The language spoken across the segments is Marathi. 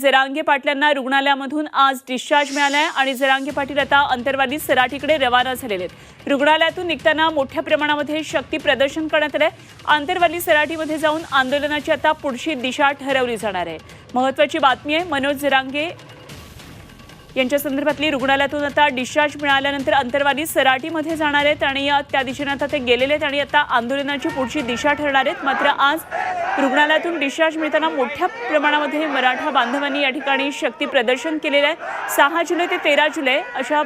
जरांगे पाटलांना रुग्णालयामधून आज डिस्चार्ज मिळालाय आणि जरांगे पाटील आता अंतरवाली सराटीकडे रवाना झालेले आहेत. रुग्णालयातून निघताना मोठ्या प्रमाणामध्ये शक्ती प्रदर्शन करण्यात आलंय. आंतरवाली सराटीमध्ये जाऊन आंदोलनाची आता पुढची दिशा ठरवली जाणार आहे. महत्वाची बातमी आहे मनोज जरांगे यांच्या संदर्भातली रुग्णालयातून आता डिस्चार्ज मिळाल्यानंतर अंतरवाली सराटीमध्ये जाणार आहेत आणि या- त्या दिशेने आता ते गेलेले आहेत आणि आता आंदोलनाची पुढची दिशा ठरणार आहेत. मात्र आज रुग्णालयातून डिस्चार्ज मिळताना मोठ्या प्रमाणामध्ये मराठा बांधवांनी या ठिकाणी शक्ती प्रदर्शन केलेलं आहे. सहा जुलै ते तेरा जुलै अशा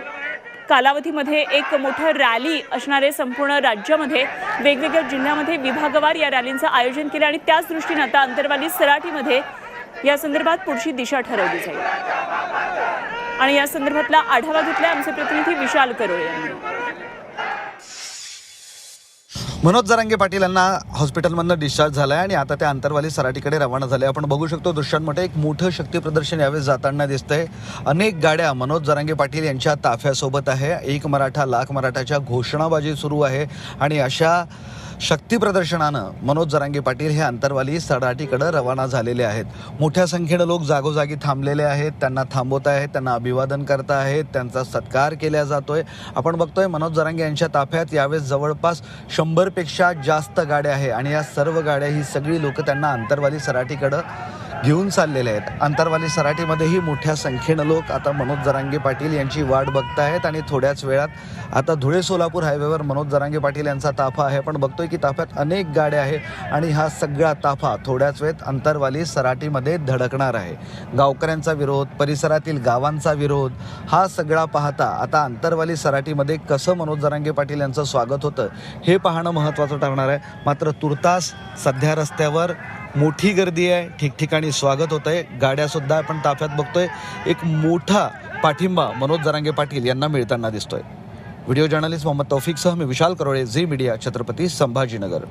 कालावधीमध्ये एक मोठं रॅली असणारे संपूर्ण राज्यामध्ये वेगवेगळ्या जिल्ह्यामध्ये विभागवार या रॅलींचं आयोजन केलं आणि त्याच दृष्टीनं आता अंतरवाली सराटीमध्ये या संदर्भात पुढची दिशा ठरवली जाईल. आणि या संदर्भातला आढावा घेतलाय आमचे प्रतिनिधी विशाल करोळे यांनी. मनोज जरांगे पाटील यांना हॉस्पिटलमधनं डिस्चार्ज झाला आहे आणि आता ते आंतरवाली सराटीकडे रवाना झाले. आपण बघू शकतो दृश्यांमध्ये एक मोठं शक्ती प्रदर्शन यावेळेस जाताना दिसतंय. अनेक गाड्या मनोज जरांगे पाटील यांच्या ताफ्यासोबत आहे. एक मराठा लाख मराठाच्या घोषणाबाजी सुरू आहे. आणि अशा शक्ती प्रदर्शनानं मनोज जरांगे पाटील हे आंतरवाली सडाटीकडे रवाना झालेले आहेत. मोठ्या संख्येनं लोक जागोजागी थांबलेले आहेत. त्यांना थांबवत आहेत त्यांना अभिवादन करत आहेत त्यांचा सत्कार केला जातोय. आपण बघतोय मनोज जरांगे यांच्या ताफ्यात यावेळेस जवळपास शंभरपेक्षा जास्त गाड्या आहे आणि या सर्व गाड्या ही सगळी लोक त्यांना आंतरवाली सराठीकडं घेऊन चाललेले आहेत. अंतरवाली सराटीमध्येही मोठ्या संख्येनं लोक आता मनोज जरांगे पाटील यांची वाट बघतायत आणि थोड्याच वेळात आता धुळे सोलापूर हायवेवर मनोज जरांगे पाटील यांचा ताफा आहे. पण बघतोय की ताफ्यात अनेक गाड्या आहे आणि हा सगळा ताफा थोड्याच वेळेत अंतरवाली सराटीमध्ये धडकणार आहे. गावकऱ्यांचा विरोध परिसरातील गावांचा विरोध हा सगळा पाहता आता अंतरवाली सराटीमध्ये कसं मनोज जरांगे पाटील यांचं स्वागत होतं हे पाहणं महत्त्वाचं ठरणार आहे. मात्र तुर्तास सध्या रस्त्यावर मोठी गर्दी आहे. ठिकठिकाणी स्वागत होत आहे गाड्यासुद्धा आपण ताफ्यात बघतोय. एक मोठा पाठिंबा मनोज जरांगे पाटील यांना मिळताना दिसतोय. व्हिडिओ जर्नलिस्ट मोहम्मद तौफिकसह मी विशाल करोळे झी मीडिया छत्रपती संभाजीनगर.